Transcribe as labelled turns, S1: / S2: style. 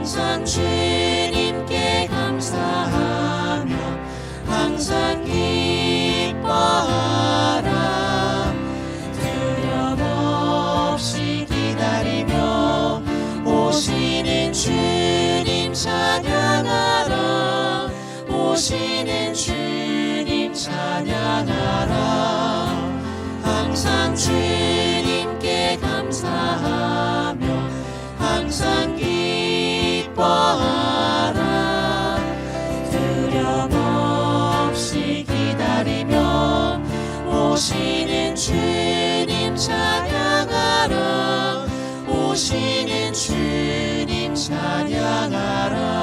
S1: 항상 주님께 감사하며 항상 기뻐하라. 두려움 없이 기다리며 오시는 주님 찬양하라. 오시는 주님 찬양하라. 항상 주님께 감사하며 오시는 주님 찬양하라 오시는 주님 찬양하라